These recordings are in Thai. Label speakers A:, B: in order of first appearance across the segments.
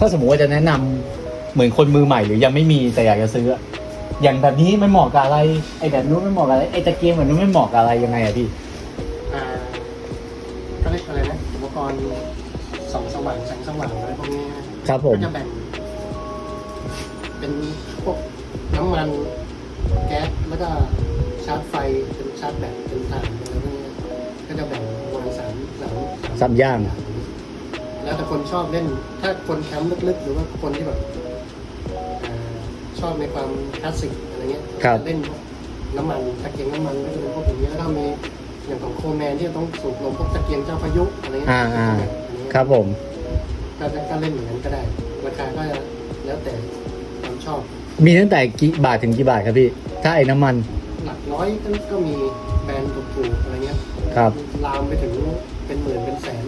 A: ถ้าสมมติว่าจะแนะนำเหมือนคนมือใหม่หรือยังไม่มีแต่อยากจะซื้ออะอย่างแบบนี้มันเหมาะกับอะไรไอ้แบบนู้นมันเหมาะกับอะไรไอ้ตะเกียงแบบนู้นไม่เหมาะกับอะไรยังไงอะพี่
B: อ่าก็เรียกอะไรนะอุปกรณ์ส่องสว่างแสงสว่างอะไรพวกนี้นะครับ
A: ผม
B: ก็จะแบ่ง เป็นพวกน้ำมันแก๊สแล้วก็ชาร์จไฟเป็นชาร์จแบตเป็นถ่านอะไรพวกนี้ก็จะแบ่งประมาณสามสาม
A: สามอย่าง
B: แล้วแต่คนชอบเล่น ถ้าคนแคมป์ลึกๆ หรือว่าคนที่แบบอ่าชอบในความคลาสสิกอะไรเงี้ย
A: ครับ
B: เล่นพวกน้ำมันตะเกียงน้ำมันก็จะเป็นพวกอย่างนี้แล้วก็มีอย่างของโคแมนที่ต้องสูบลมพวกตะเกียงเจ้าพายุอะไรเงี้ย
A: อ่าอ่า
B: อันนี้
A: ครับผม
B: ก็จะก็เล่นอย่างนั้นก็ได้ ราคาก็แล้วแต่ความชอบ
A: มีตั้งแต่กี่บาทถึงกี่บาทครับพี่ ถ้าไอ้น้ำมัน
B: หลักร้อยก็ก็มีแบรนด์ถูกๆอะไรเงี้ย
A: ครับ
B: ลามไปถึงเป็นหมื่นเป็นแสน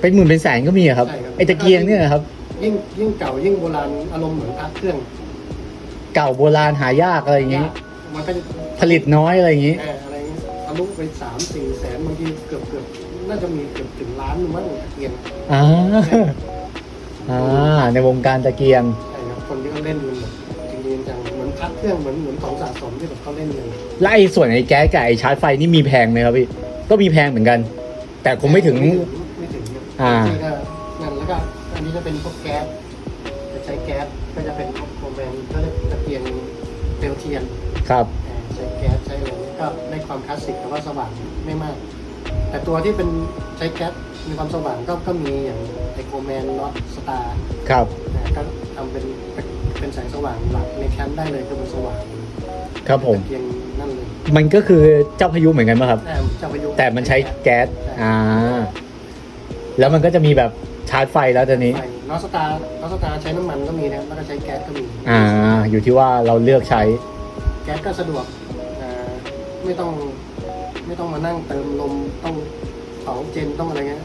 A: เป็นหมื่นเป็นแสนก็มีอะครับ
B: ใช่ครับ
A: ไอ้ตะเกียงเนี่ยนะครับ
B: ยิ่งยิ่งเก่ายิ่งโบราณอารมณ์เหมือนพระเครื่อง
A: เก่าโบราณหายากอะไรอย่างงี้
B: มันก็จะ
A: ผลิตน้อยอะไรอย่างงี้
B: แอบอะไรเงี้ยทะลุไปสามสี่แสนบางทีเกือบเกือบน่าจะมีเกือบถึงล้านหรือมั้งตะเกียง
A: อ่า อ่า ในวงการตะเกียง
B: ใช่ครับคนที่เขาเล่นมันแบบจริงๆจังเหมือนพักเครื่องเหมือนเหมือนของสะสมที่แบบเขาเล่นกัน
A: และไอ้ส่วนไอ้แก๊สกับไอ้ชาร์จไฟนี่มีแพงไหมครับพี่ ก็มีแพงเหมือนกัน แต่คงไม่ถึง
B: ไม่ถึงครับ
A: อ่า
B: จริงๆก็นั่นแล้วก็อันนี้จะเป็นพวกแก๊สจะใช้แก๊สก็จะเป็นพวกโปรแมนก็เรียกตะเกียงเปลวเทียน
A: ครับ
B: อ่าใช้แก๊สใช้อะไรเงี้ยก็ได้ความคลาสสิกแต่ว่าสว่างไม่มาก แต่ตัวที่เป็นใช้แก๊สมีความสว่างก็ก็มีอย่างไอโคแมนน็อตสตาร์
A: ครับ
B: ก็ทำเป็นเป็นแสงสว่างหลักในแคมป์ได้เลยคือมันสว่าง
A: ครับผม
B: ตะเกียงนั่นเลย
A: มันก็คือเจ้าพายุเหมือนกันป่ะครับ
B: แต่เจ้าพายุ
A: แต่มันใช้แก๊ส อ่า แล้วมันก็จะมีแบบชาร์จไฟแล้วตอนนี้
B: ไฟน็อตสตาร์น็อตสตาร์ใช้น้ำมันก็มีนะครับแล้วก็ใช้แก๊สก็มี
A: อ่า อยู่ที่ว่าเราเลือกใช้
B: แก๊สก็สะดวกอ่าไม่ต้องไม่ต้องมานั่งเติมลมต้องเผาเจนต้องอะไรเงี้ย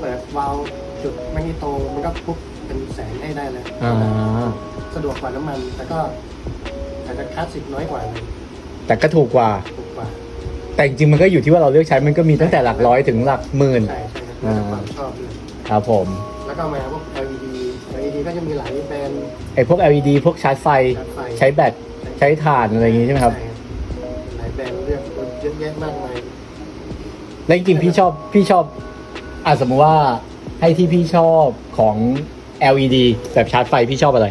B: เปิดวาล์วจุดแมกนีโตมันก็ปุ๊บเป็นแสงให้ได้เลย
A: อ่า
B: สะดวกกว่าน้ำมัน แต่ก็อาจจะคลาสสิกน้อยกว่าเลย
A: แต่ก็ถูกกว่า
B: ถูกกว่า
A: แต่จริงๆมันก็อยู่ที่ว่าเราเลือกใช้มันก็มีตั้งแต่หลักร้อยถึงหลักหมื่น
B: ใช่ ใช่ครับ
A: อ่า
B: ความชอบเลย
A: ครับผม
B: แล้วก็มาพวก LED LED ก็จะมีหลายแบรนด์
A: ไอ้พวก LED พวกชาร์จไฟ
B: ชาร์จไฟ
A: ใช้แบต ใช้ถ่านอะไรอย่างงี้ใช่ไหมครับ
B: ใช่หลายแบรนด์เลือกเยอะแยะมากมาย
A: แล้วจริงๆพี่ชอบ พี่ชอบอะสมมติว่าให้ที่พี่ชอบของ LED แบบชาร์จไฟพี่ชอบอะไร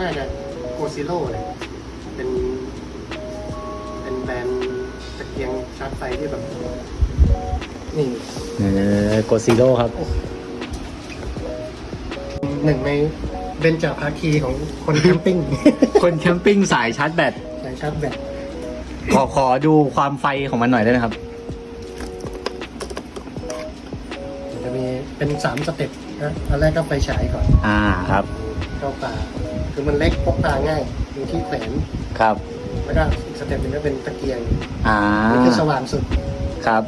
B: น่าจะโกซิโร่เลยเป็น เป็นแบรนด์ตะเกียงชาร์จไฟที่แบบ นี่
A: เออโกซิโร่ครับ
B: หนึ่งในเบนจาภาคีของคนแคมปิ้ง
A: คนแคมปิ้งสายชาร์จแบต
B: สายชาร์จแบต
A: ขอขอดูความไฟของมันหน่อยได้ไหมครับ
B: จะมีเป็นสามสเต็ปนะอันแรกก็ไฟฉายก่อน
A: อ่าครับ
B: เข้าป่า คือมันเล็กพกพาง่ายมีที่แขวน
A: ครับ
B: แล้วก็อีกสเต็ปหนึงก็เป็นตะเกียง
A: อ่า
B: นี่คือสว่างสุด
A: ครับ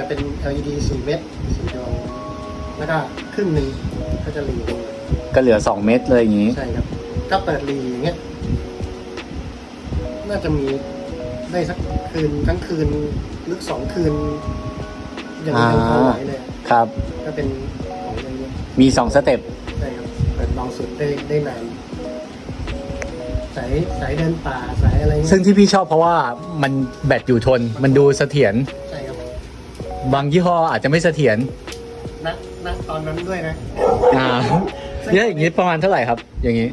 B: จะเป็น LED 4 เม็ดสีดวงแล้วก็ครึ่งหนึ่งก็จะหลีลงมา
A: ก็เหลือ 2 เม็ดเลยอย่างนี้
B: ใช่ครับ ถ้าเปิดหลีอย่างเงี้ย น่าจะมีได้สักคืนทั้งคืนหรือสองคืน อย่างนี้ยังพอไหวเลย
A: ครับ
B: ก็เป็นของอย่างเงี้ย
A: มี 2 สเต็ป
B: ใช่ครับเปิดลองสุดได้ได้นานสายสายเดินป่าสายอะไรเงี้ย
A: ซึ่งที่พี่ชอบเพราะว่ามันแบตอยู่ทน มันดูเสถียร
B: ใช่ครั บ
A: บางยี่ห้ออาจจะไม่เสถียร
B: ณณตอนนั้นด้วยนะ
A: อ่าเยอะอย่างนี้ประมาณเท่าไหร่ครับ อย่างนี้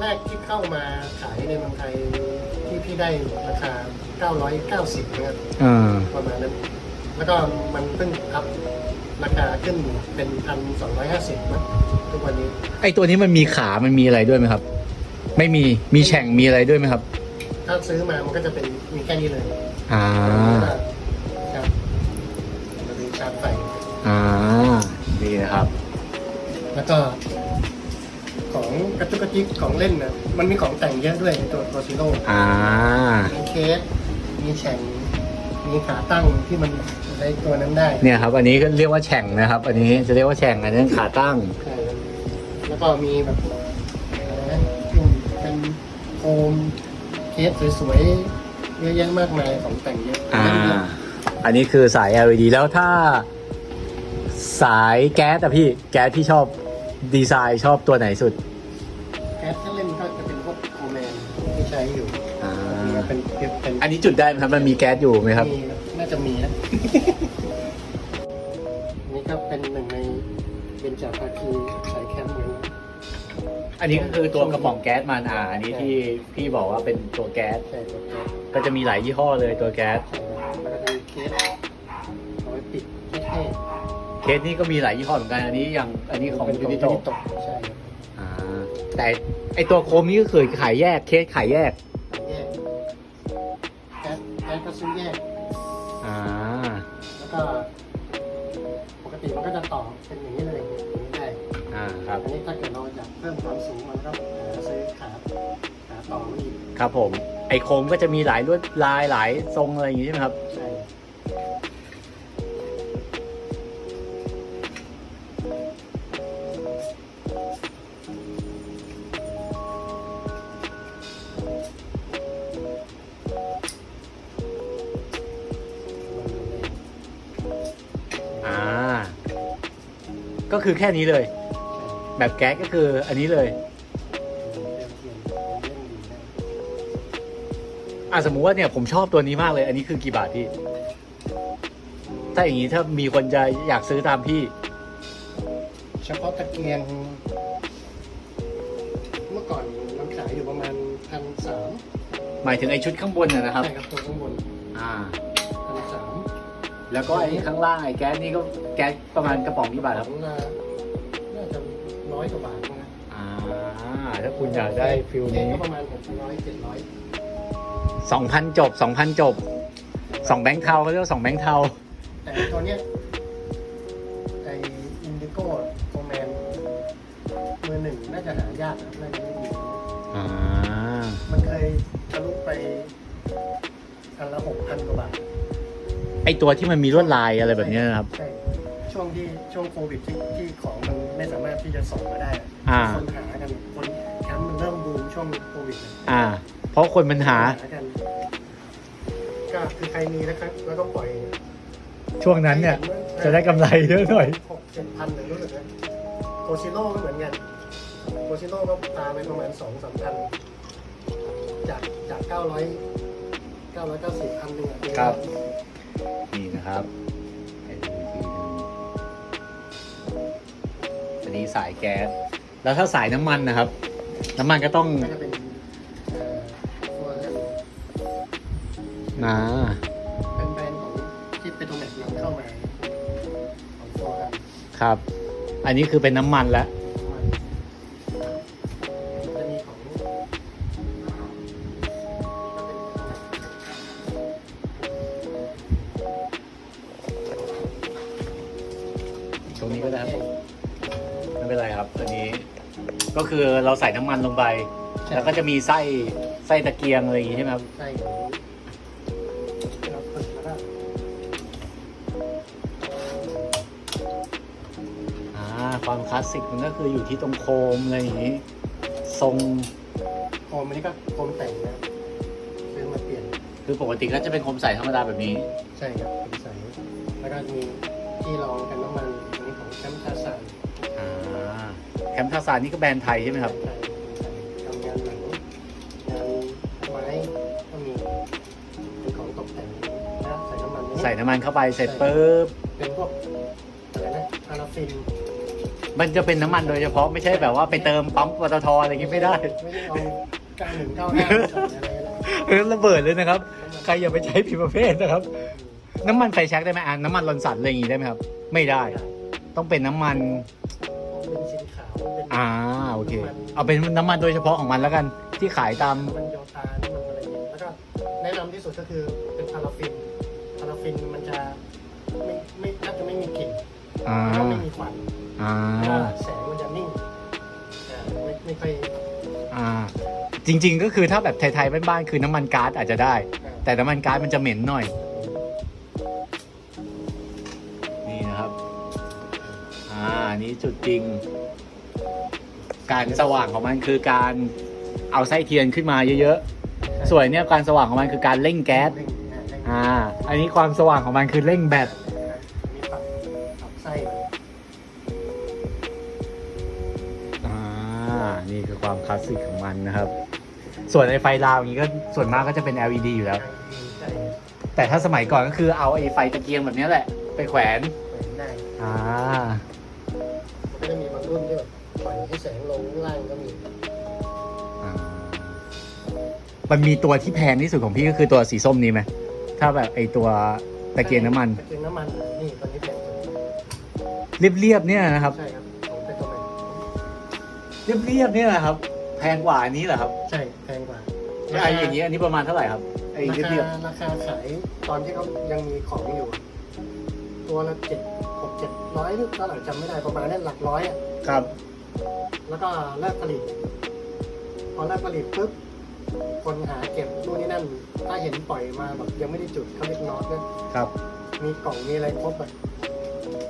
B: แรกที่เข้ามาขายในเมืองไทยที่พี่ได้ราคา 990นะครับ
A: อ่า
B: ประมาณนั้น แล้วก็มันเพิ่งอัพราคาขึ้นเป็นพันสองร้อยห้าสิบนะทุกวันนี้
A: ไอตัวนี้มันมีขา มันมีอะไรด้วยไหมครับ ไม่มี มีแฉ่ง มีอะไรด้วยไหมครับ
B: ถ้าซื้อมามันก็จะเป็นมีแค่นี้เลย
A: อ่า
B: แล้วก็ของกระจุกกระจิกของเล่นนะมันมีของแต่งเยอะด้วยในตัวตัวซีโร่
A: อ่า
B: มีเคสมีแฉ่งมีขาตั้งที่มันใช้ตัวนั้นได้
A: เนี่ยครับ อันนี้ก็เรียกว่าแฉ่งนะครับ อันนี้จะเรียกว่าแฉ่งอันนี้ขาตั้ง
B: ใช่ครับแล้วก็มีแบบอะไรนะที่มันเป็นโฟมเคสสวยๆเยอะแยะมากมายของแต่งเยอะ
A: อ่า
B: เล่นเยอะ
A: อันนี้คือสาย LED แล้วถ้าสายแก๊สอะพี่ แก๊สที่ชอบ ดีไซน์ชอบตัวไหนสุด
B: แก๊สที่เล่นก็จะเป็นพวกโคแมนที่ใช้อยู่
A: อ่า
B: เป็นเป็นเป็น
A: อันนี้จุดได้ไหมครับ มันมีแก๊สอยู่ไหมครับ
B: มีน่าจะมีนะนี่ก็เป็นหนึ่งในเบญจภาคีสายแคมป์เหมือนกัน
A: อันนี้ก็คือตัวกระป๋องแก๊สมันอ่าอันนี้ที่พี่บอกว่าเป็นตัวแก๊ส
B: ใช่ตัวแก๊ส
A: ก็จะมีหลายยี่ห้อเลยตัวแก๊ส
B: ใช่ครับแล้วก็จะมี เคส
A: นี้ก็มีหลายยี่ห้อเหมือนกันอันนี้อย่างอันนี้ของ
B: เป็น
A: ยูนิ
B: ยู
A: โต
B: นิโตใช่ครับ
A: อ่าแต่ไอตัวโคมนี้ก็คือขายแยกเคสขายแยก
B: แยกแก๊สแก๊สก็ซื้อแยก
A: อ่า
B: แล้วก็ปกติมันก็จะต่อเป็นอย่างนี้เลยอย่างนี้ได้
A: อ่าครับ
B: อันนี้ถ้าเกิดเราอยากเพิ่มความสูงมันก็หาซื้อขาขาต่อมาอีก
A: ครับผมไอโคมก็จะมีหลายลวดลายหลายทรงอะไรอย่างงี้ใช่ไหมครับ
B: ใช่
A: คือแค่นี้เลย แบบแก๊สก็คืออันนี้เลยอะสมมุติว่าเนี่ยผมชอบตัวนี้มากเลย อันนี้คือกี่บาทพี่ถ้าอย่างนี้ถ้ามีคนจะอยากซื้อตามพี่
B: เฉพาะตะเกียง เมื่อก่อนมันขายอยู่ประมาณพันสาม
A: หมายถึงไอชุดข้างบนนะนะครับ
B: ใช่ครับตัวข้างบน
A: อ่า
B: พันสาม
A: แล้วก็ไอ้ข้างล่างไอ้แก๊สนี่ก็แก๊สประมาณกระป๋องกี่บาทครับ
B: ของน่าน่าจะร้อย กว่าบาทนะ
A: อ่าถ้าคุณอยากได้ฟิล
B: เอง
A: นี้
B: ก็ประมาณหกร้อยเจ็ดร้อย
A: สองพันจบสองพันจบสองแบงค์เทาเขาเรียกว่าสองแบงค์เทา
B: แต่ตัวเนี้ยไออินดิโก้โคแมนมือหนึ่งน่าจะหายากนะน่าจะไม่มี
A: อ่า
B: มันเคยทะลุไปอันละหกพันกว่าบาท
A: ไอตัวที่มันมีลวดลายอะไรแบบนี้นะครับ
B: ใช่ ช่วงที่ช่วงโควิดที่ที่ของมันไม่สามารถที่จะส่งมาได้อะ
A: อ่า
B: คนหากันคนแคมป์มันเริ่มบูมช่วงโควิดอะ
A: อ่า เพราะคนมันหา
B: กันก็คือใครมีแล้วก็แล้วก็ปล่อย
A: ช่วงนั้นเนี่ย จะได้กำไรเยอะหน่อย
B: หกเจ็ดพันเลยรู้สึกนะโคชิโร่ก็เหมือนกันโคชิโร่ก็พาไปประมาณสองสามพันจากจากเก้าร้อยเก้าร้อยเก้าสิบพันหนึ่งอะ
A: ครับ นี่นะครับ สายแก๊ส แล้วถ้าสายน้ำมันนะครับ น้ำมันก็ต้อง
B: ก็จะเป็นเอ่อตัวกัน
A: นะ
B: เป็นแบรนด์ของที่เป็นตัวแม็กนำเข้ามาของตัวกัน
A: ครับ อันนี้คือเป็นน้ำมันแล้ว
B: จะมีของก็เป็น
A: ตรงนี้ก็ได้ครับผม ไม่เป็นไรครับ อันนี้ ก็คือเราใส่น้ำมันลงไปแล้วก็จะมีไส้ไส้ตะเกียงอะไรอย่างงี้ใช่ไหมครับ
B: ไส้ของเราฝึกแล้วก็
A: อ่าความคลาสสิกมันก็คืออยู่ที่ตรงโคมอะไรอย่างงี้ ทรง
B: โคมอันนี้ก็โคมแต่งนะซื้อมาเปลี่ยน
A: คือปกติก็จะเป็นโคมใสธรรมดาแบบนี้
B: ใช่ครับเป็นใสแล้วก็มีที่รองกันน้ำมันอันนี้ของแชมป์ทาซาน
A: อ่า แคมป์ทาซานนี่ก็แบรนด์ไทยใช่ไหมครับ
B: ใช่ทำงานหนังงานไม้ก็มีเป็นของตกแต่งนะใส่น้ำมัน
A: ใส่น้ำมันเข้าไปเสร็จปุ๊บ
B: เป็นพวกอะไรนะพาราฟิน
A: มันจะเป็นน้ำมันโดยเฉพาะไม่ใช่แบบว่าไปเติมปั๊มปตทอะไรอย่างงี้ไม่ได้
B: ไม่ได้เอาเก้าหนึ่งเก้าห้าใส่อะไรนะ
A: เออระเบิดเลยนะครับ ใครอย่าไปใช้ผิดประเภทนะครับ น้ำมันไฟแช็กได้ไหมอ่าน้ำมันลอนสันอะไรอย่างงี้ได้ไหมครับ ไม่ได้ ต้องเป็นน้ำมัน
B: เป็นสีขาวเป็น
A: อ่าโอเค เอาเป็นน้ำมันโดยเฉพาะของมันแล้วกัน ที่ขายตาม
B: มันโยตาน้ำมันอะไรอย่างเงี้ยแล้วก็แนะนำที่สุดก็คือเป็นพาราฟินพาราฟินมันจะไม่ไม่แทบจะไม่มีกลิ่น
A: อ่า
B: แล้วก็ไม่มีควัน
A: อ่า
B: แล้วก็แสงมันจะนิ่งอ่าไม่ไม่ค่อย
A: อ่า จริง ๆ ก็คือถ้าแบบไทยๆบ้านๆคือน้ำมันก๊าซอาจจะได้
B: อ่า
A: แต่น้ำมันก๊าซมันจะเหม็นหน่อย นี่นะครับ อ่านี่จุดจริง การสว่างของมันคือการเอาไส้เทียนขึ้นมาเยอะๆ ส่วนเนี้ยการสว่างของมันคือการเร่งแก๊ส
B: อ่า
A: อันนี้ความสว่างของมันคือเร่งแบต
B: อ่า นี่
A: คือความคลาสสิกของมันนะครับ ส่วนไอไฟราวอย่างนี้ก็ส่วนมากก็จะเป็น LED อยู่แล้ว แต่ถ้าสมัยก่อนก็คือเอาไอไฟตะเกียงแบบนี้แหละ ไปแขวน อ่า
B: แบบปล่อยให้แสงลงข้างล่างก็มี
A: อ่ามันมีตัวที่แพงที่สุดของพี่ก็คือตัวสีส้มนี้ไหมถ้าแบบไอ้ตัวตะเกียงน้ำมัน
B: ตะเกียงน้ำมันนี่ตอนนี้แพงสุด
A: เรียบๆเนี่ยนะครับ
B: ใช่ครับของเป็นตัวใหม่
A: เรียบๆเนี่ยนะครับ แพงกว่าอันนี้เหรอครับ
B: ใช่แพงกว่า
A: ไอ้อย่างนี้อันนี้ประมาณเท่าไหร่ครับไอ้
B: รา
A: เรี
B: คาย
A: บ
B: ราคาขายตอนที่เขายังมีของอยู่ ตัวละเจ็ดหกเจ็ดร้อยหรือเท่าไหร่จำไม่ได้ประมาณนั้นหลักร้อยอะ
A: ๆครับ
B: แล้วก็เลิกผลิต พอเลิกผลิตปุ๊บคนหาเก็บนู่นนี่นั่น ถ้าเห็นปล่อยมาแบบยังไม่ได้จุดเขาเรียกน็อตเนี่ย
A: ครับ
B: มีกล่องมีอะไรครบแบบ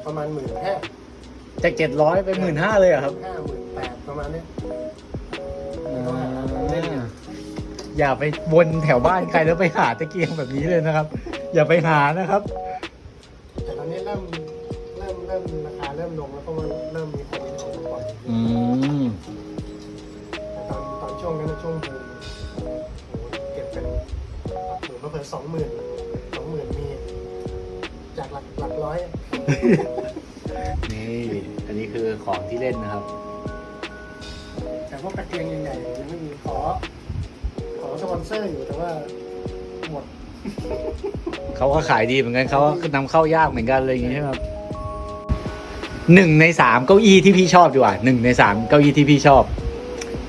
B: ประมาณหมื่นห้า
A: จากเจ็ดร้อยไปหมื่นห้าเลยเหรอครับ
B: ห้าหมื่นแปดประมาณเนี้ย
A: อย่าไปวนแถวบ้านใครแล้วไปหาตะเกียงแบบนี้เลยนะครับ อย่าไปหานะครับ
B: แต่ตอนนี้เริ่มเริ่มเริ่มราคาเริ่มลงแล้วเพราะมัน อย
A: อืม
B: แต่ตอนตอนช่วงนั้นนะช่วงบูมโอ้โหเก็บเป็นหมื่นก็เพิ่สองหมื่นสองหมื่นมี จากหลักหลักร้อยอะ
A: นี่ อันนี้คือของที่เล่นนะครับ
B: แต่พวกตะเกียงใหญ่ๆยังไม่มีขอ ขอสปอนเซอร์อยู่แต่ว่าหมด
A: เขาก็ขายดีเหมือนกันเขาก็นำเข้ายากเหมือนกันอะไรอย่างงี้ใช่ไหมครับ หนึ่งในสามเก้าอี้ที่พี่ชอบดีกว่าหนึ่งในสามเก้าอี้ที่พี่ชอบ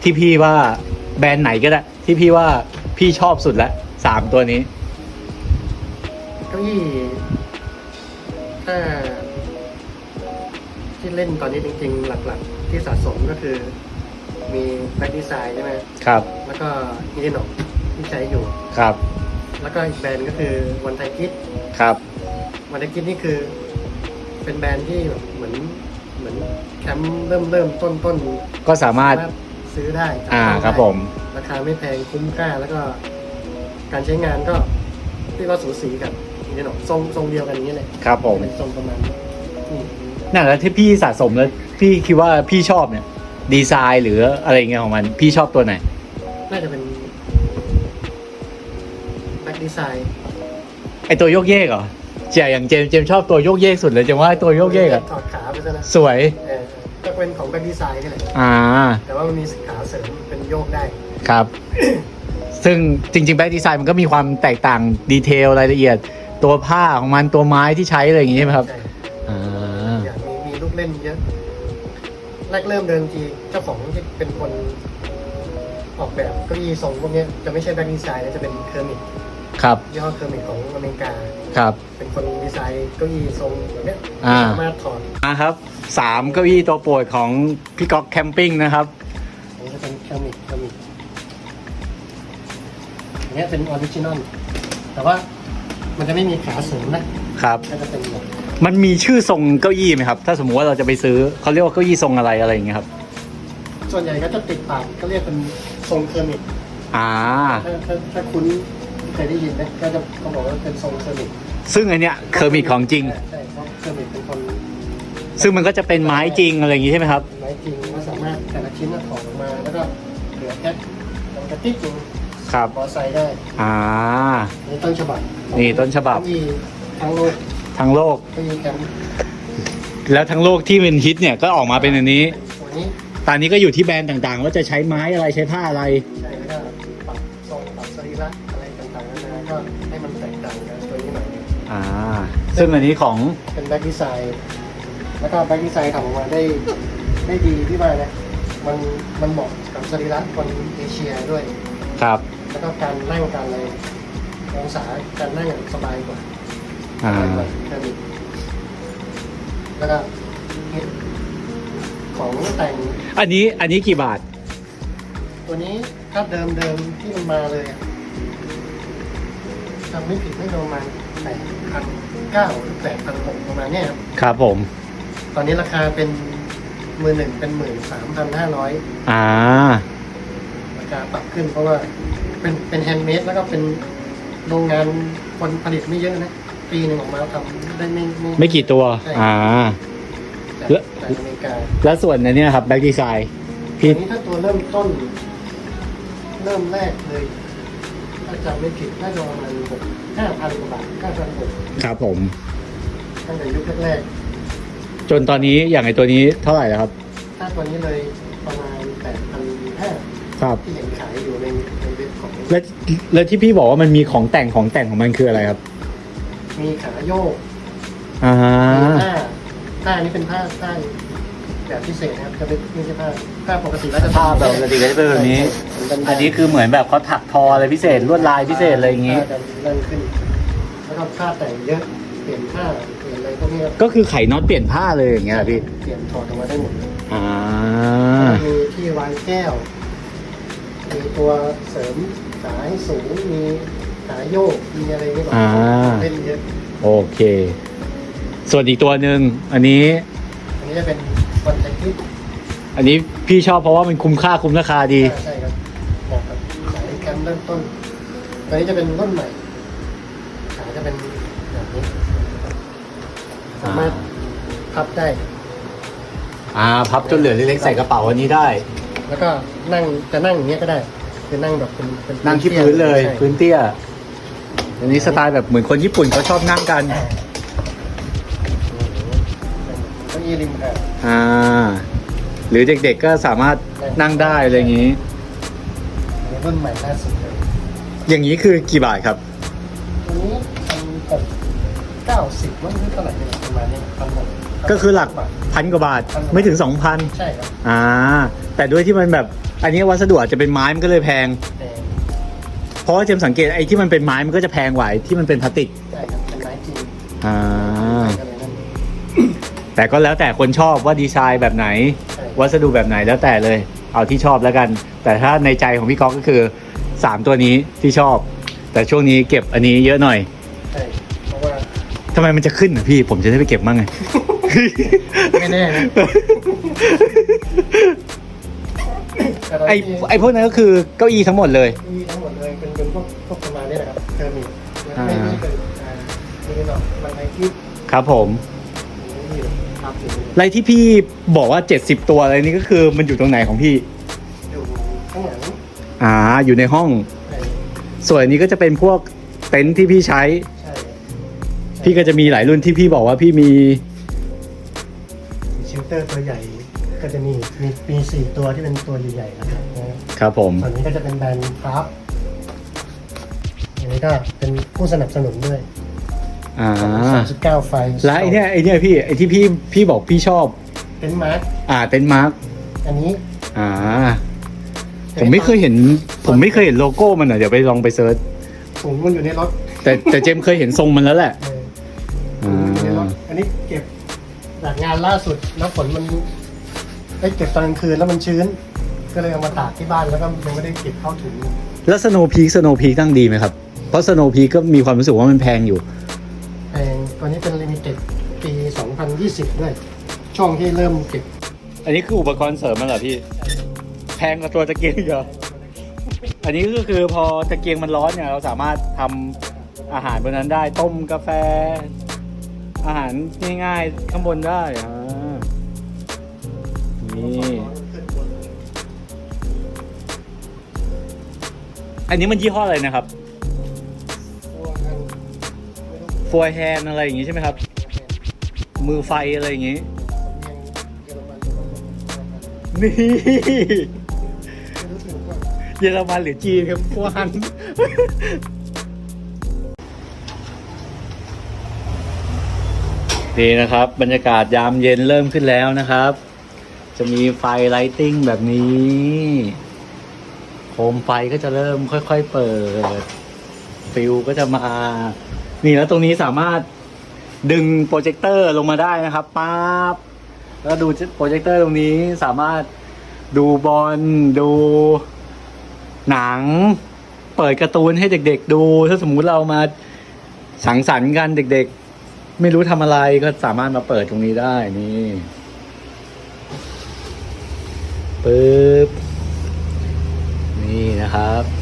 A: ที่พี่ว่าแบรนด์ไหนก็ได้ ที่พี่ว่าพี่ชอบสุดละสามตัวนี้
B: เก้าอี้ถ้าที่เล่นตอนนี้จริง ๆ หลักๆ ที่สะสมก็คือ มีแบ็คดีไซน์ใช่ไหม
A: ครับ
B: แล้วก็อินเทนอกที่ใช้อยู่
A: ครับ
B: แล้วก็อีกแบรนด์ก็คือวันไทกิ t
A: ครับ
B: วันไทกิ t นี่คือ เป็นแบรนด์ที่แบบเหมือนเหมือนแคมป์เริ่มเริ่มต้นต้น
A: ก็สามารถ
B: สามารถซื้อได้จับ
A: อ่า
B: ต้องได้
A: ครับผม
B: ราคาไม่แพงคุ้มค่าแล้วก็ การใช้งานก็เรียกว่าสูสีกับอินเทนอกทรงทรงเดียวกันอย่างนี้เลย
A: ครับผม
B: เป็นทรงประมาณนี้นี่
A: นั่นแหละที่พี่สะสมแล้วพี่คิดว่าพี่ชอบเนี่ย ดีไซน์หรืออะไรเงี้ยของมัน พี่ชอบตัวไหน
B: น่าจะเป็นแบ็คดีไซน์
A: ไอตัวโยกเยกเหรอ เจียอย่างเจมส์เจมส์ชอบตัวโยกเยกสุดเลยเจมส์ว่าไอ้ตัวโยกเยกอะ
B: ถอดขาไปซะนะ
A: สวย
B: เออก็เป็นของแบ็คดีไซน์นี่แหละ
A: อ่า
B: แต่ว่ามันมีขาเสริมเป็นโยกได้
A: ครับ ซึ่งจริงๆแบ็กดีไซน์มันก็มีความแตกต่างดีเทลรายละเอียด ตัวผ้าของมันตัวไม้ที่ใช้อะไรอย่างงี้ใช่ไหมครับ
B: ใช่
A: อ่า
B: อย่างมีมีลูกเล่นเยอะ แรกเริ่มเดินทีเจ้าของที่เป็นคน ออกแบบเก็ยีทรงพวกเนี้ยจะไม่ใช่แบ็คดีไซน์นะจะเป็นเคอร์มิท
A: ครับ
B: ยี่ห้อเคอร์มิทของอเมริกา
A: ครับ
B: เป็นคนดีไซน์เก้าอี้ทรงแบบเนี้ย
A: อ่า
B: สามารถถอด
A: มาครับสามเก้าอี้ตัวโปรดของพี่ก๊อกแคมปิ้งนะครับ
B: อันนี้จะเป็นเคอร์มิทเคอร์มิทอันนี้เป็นออริจินอลแต่ว่ามันจะไม่มีขาเสริมนะครับ ก็จะเป็นแบบ
A: มันมีชื่อทรงเก้าอี้ไหมครับ ถ้าสมมุติว่าเราจะไปซื้อเขาเรียกว่าเก้าอี้ทรงอะไรอะไรอย่างเงี้ยครับ
B: ส่วนใหญ่ก็จะติดปากก็เรียกเป็นทรงเคอร์มิท
A: อ่า
B: ถ้าถ้าถ้าคุณ เคยได้ยินนะก็จะเขาบอกว่าเป็นทรงเคอร์มิท
A: ซึ่งอันเนี้ยเคอร์มิทของจริง
B: ใช่เพราะเคอร์มิทเป็นคน
A: ซึ่งมันก็จะเป็นไม้จริงอะไรอย่างงี้ใช่ไหมครับ
B: ไม้จริงว่าสามารถแต่ละชิ้นน่ะถอดออกมาแล้วก็เหลือแค่มันกระติกจริง
A: ครับ
B: พอใส่ได้
A: อ่า
B: อันนี่ต้นฉบับ
A: นี่ต้นฉบับ
B: ที่ทั้งโลก
A: ทั้งโลก
B: ที่แคมป์
A: แล้วทั้งโลกที่เป็นฮิตเนี่ยก็ออกมาเป็นอันนี้
B: ตัวนี้
A: ตอนนี้ก็อยู่ที่แบรนด์ต่างๆ ว่าจะใช้ไม้อะไรใช้ผ้าอะไร
B: ใช่แล้วก็
A: ซึ่งอันนี้ของ
B: เป็นแบ็กดีไซน์แล้วก็แบ็กดีไซน์ทำออกมาได้ได้ดีที่ว่านะมันมันเหมาะกับสรีระคนเอเชียด้วย
A: ครับ
B: แล้วก็การนั่งการอะไรองศาการนั่งสบายกว่า
A: อ่า
B: สบายกว่าแค่นี้แล้วก็ของแต่ง
A: อันนี้อันนี้กี่บาท
B: ตัวนี้ถ้าเดิมเดิมๆที่มันมาเลยอะจำไม่ผิดไม่ประมาณ แปดพันเก้าหรือแปดพันหกประมาณเนี้ยครับ
A: ครับผม
B: ตอนนี้ราคาเป็นมือหนึ่งเป็นหมื่นสามพันห้าร้อย
A: อ่า
B: ราคาปรับขึ้นเพราะว่าเป็นเป็นแฮนด์เมดแล้วก็เป็นโรงงานคนผลิตไม่เยอะนะ ปีหนึ่งออกมาทำได้ไม่
A: ไม่กี่ตัว
B: ใช่
A: อ่า
B: จาก
A: แล้ว
B: จากอเมริกา
A: แล้วส่วนอันเนี้ยครับแบ็กดีไซน์พี่
B: อันนี้ถ้าตัวเริ่มต้น เริ่มแรกเลย ถ้าจำไม่ผิดน่าจะประมาณหกห้าพันกว่าบาทห้าพันหก
A: ครับผม
B: ตั้งแต่ยุคแรก
A: จนตอนนี้อย่างไอตัวนี้เท่าไหร่แล้วครับ
B: ๆถ้าตัวนี้เลยประมาณแปดพันห้า
A: ครับ
B: ที่เห็นขายอยู่ในในเว็บของ
A: แล้วแล้วที่พี่บอกว่ามันมีของแต่งของแต่งของมันคืออะไรครับ
B: มีขาโยก
A: อ่า
B: มีผ้าผ้านี้เป็นผ้าผ้า แบบพิเศษนะครับจะเป็นไม่ใช่ผ้าผ้าปกติแล้วจะ
A: ภาพแบบปกติก็จะเป็นแบบนี้ อันนี้คือเหมือนแบบเขาถักทออะไรพิเศษลวดลายพิเศษอะไรอย่างงี้
B: ผ้าจะเริ่มขึ้นแล้วก็ผ้าแต่งเยอะเปลี่ยนผ้าเปลี่ยนอะไรพวกนี้ครับ
A: ก็คือไขน็อตเปลี่ยนผ้าเลยอย่างเงี้ยเหรอพี่
B: เปลี่ยนถอดออกมาได้หมดเลย
A: อ่า
B: มีที่วางแก้วมีตัวเสริมขาให้สูงมีขาโยกมีอะไรนี่แบบ
A: อ่า
B: เล่นเยอะ
A: โอเค ส่วนอีกตัวหนึ่งอันนี้
B: อันนี้จะเป็นวันไทคิด
A: อันนี้พี่ชอบเพราะว่ามันคุ้มค่าคุ้มราคาดี
B: ใช่ครับเหมาะกับสายแคมป์เริ่มต้นตัวนี้จะเป็นรุ่นใหม่ขาจะเป็นแบบนี้ สามารถพับได้
A: อ่า พับจนเหลือเล็กๆใส่กระเป๋าอันนี้ได้
B: แล้วก็นั่งจะนั่งอย่างเงี้ยก็ได้คือนั่งแบบเป็นเป็น
A: นั่งที่พื้นเลย
B: ใช่
A: พื้นเตี้ย อันนี้สไตล์แบบเหมือนคนญี่ปุ่นเขาชอบนั่งกัน
B: เก้าอี้ริมหาด
A: อ่า หรือเด็กๆก็สามารถนั่งได้อะไรอย่างนี้
B: อันนี้ รุ่นใหม่ล่าสุดเลย
A: อย่างนี้คือกี่บาทครับ
B: ตัวนี้พันหกเก้าสิบมั้งหรือเท่าไหร่เนี่ยประมาณนี้พันหก
A: ก็คือหลักพันกว่าบาทไม่ถึงสองพัน
B: ใช่ครับ
A: อ่า แต่ด้วยที่มันแบบอันนี้วัสดุอาจจะเป็นไม้มันก็เลยแพง
B: แต่
A: เพราะว่าเจมสังเกตไอ้ที่มันเป็นไม้มันก็จะแพงกว่าไอ้ที่มันเป็นพลาสติก
B: ใช่ครับเป็นไม้จริง
A: อ่า
B: ก็เลยนั่น
A: แต่ก็แล้วแต่คนชอบว่าดีไซน์แบบไหน
B: ใช่
A: วัสดุแบบไหนแล้วแต่เลย เอาที่ชอบแล้วกัน แต่ถ้าในใจของพี่ก๊อกก็คือสามตัวนี้ที่ชอบ แต่ช่วงนี้เก็บอันนี้เยอะหน่อย
B: ใช่เพราะว่า
A: ทำไมมันจะขึ้นอะพี่ผมจะได้ไปเก็บมั่งไง
B: ไม่แน่นะแต่ตน
A: ไอ
B: นี้
A: ไอพวกนั้นก็คือเก้าอี้ทั้งหมดเลย
B: มีทั้งหมดเลยเป็นเป็นพวกพวกประมาณนี้แหละครับเทอร์มิก
A: อ่า
B: ไม่ไม่เป็นอ่ามีหรอกมันไอคิด
A: ครับผม
B: นี่ครับอยู่
A: ไรที่พี่บอกว่า 70 ตัวอะไรนี่ก็คือมันอยู่ตรงไหนของพี่
B: อยู่ข้างหลัง
A: อ่าอยู่ในห้อง
B: ใช่
A: ส่วนอันนี้ก็จะเป็นพวกเต็นท์ที่พี่ใช้
B: ใช่
A: พี่ก็จะมีหลายรุ่นที่พี่บอกว่าพี่มี
B: มีชิลเตอร์ตัวใหญ่ ก็จะมีมีมีสี่ตัวที่เป็นตัวใหญ่ๆนะครับนะครับ
A: ครับผม
B: ส่วนนี้ก็จะเป็นแบรนด์คราฟอันนี้ก็เป็นผู้สนับสนุนด้วย
A: อ่า
B: 39ไฟ
A: แล้วไอเนี้ยไอเนี้ยพี่ไอที่พี่พี่บอกพี่ชอบ
B: เป็นมาร์ค
A: อ่าเต็นท์มาร์ก
B: อันนี้
A: อ่า ผมไม่เคยเห็น ผมไม่เคยเห็นโลโก้มันอะเดี๋ยวไปลองไปเซิร์ช
B: ถุงมันอยู่ในรถ
A: แต่แต่เจมส์เคยเห็นทรงมันแล้วแหละ
B: เออ
A: อ่
B: ถุงอยู่ในราถอันนี้เก็บจากงานล่าสุดแล้วฝนมันไอ้เก็บตอนกลางคืนแล้วมันชื้น ก็เลยเอามาตากที่บ้านแล้วก็ยังไม่ได้เก็บเข้าถุง
A: แล้วสโนพีคสโนพีคตั้งดีไหมครับ เพราะสโนพีคก็มีความรู้สึกว่ามันแพงอยู่
B: 2020ด้วย ช่วงที่เริ่มเก็บ
A: อันนี้คืออุปกรณ์เสริมมันเหรอพี่ แพงกว่าตัวตะเกียงอีกเหรอ อันนี้ก็คือพอตะเกียงมันร้อนเนี่ยเราสามารถทำอาหารบนนั้นได้ต้มกาแฟ อาหารง่ายๆข้างบนได้อ่านี่อันนี้มันยี่ห้ออะไรนะครับฟัวแฮนอะไรอย่างงี้ใช่ไหมครับ มือไฟอะไรอย่างงี้ นี่ เยอรมันหรือจีนครับพวกฮันนี่นะครับ บรรยากาศยามเย็นเริ่มขึ้นแล้วนะครับ จะมีไฟไลติ้งแบบนี้โคมไฟก็จะเริ่มค่อย ๆ เปิดฟิลก็จะมา นี่แล้วตรงนี้สามารถ ดึงโปรเจคเตอร์ลงมาได้นะครับปั๊บแล้วดูโปรเจคเตอร์ตรงนี้สามารถดูบอลดูหนัง เปิดการ์ตูนให้เด็ก ๆ ดู ถ้าสมมุติเรามาสังสรรค์กันเด็ก ๆ ไม่รู้ทำอะไรก็สามารถมาเปิดตรงนี้ได้นี่ปึ๊บนี่นะครับ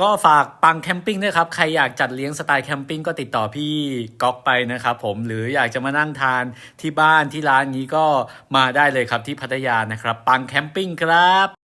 A: ก็ฝากปังแคมปิ้งด้วยครับ ใครอยากจัดเลี้ยงสไตล์แคมปิ้งก็ติดต่อพี่ก๊อกไปนะครับผมหรืออยากจะมานั่งทานที่บ้านที่ร้านนี้ก็มาได้เลยครับที่พัทยานะครับ ปังแคมปิ้งครับ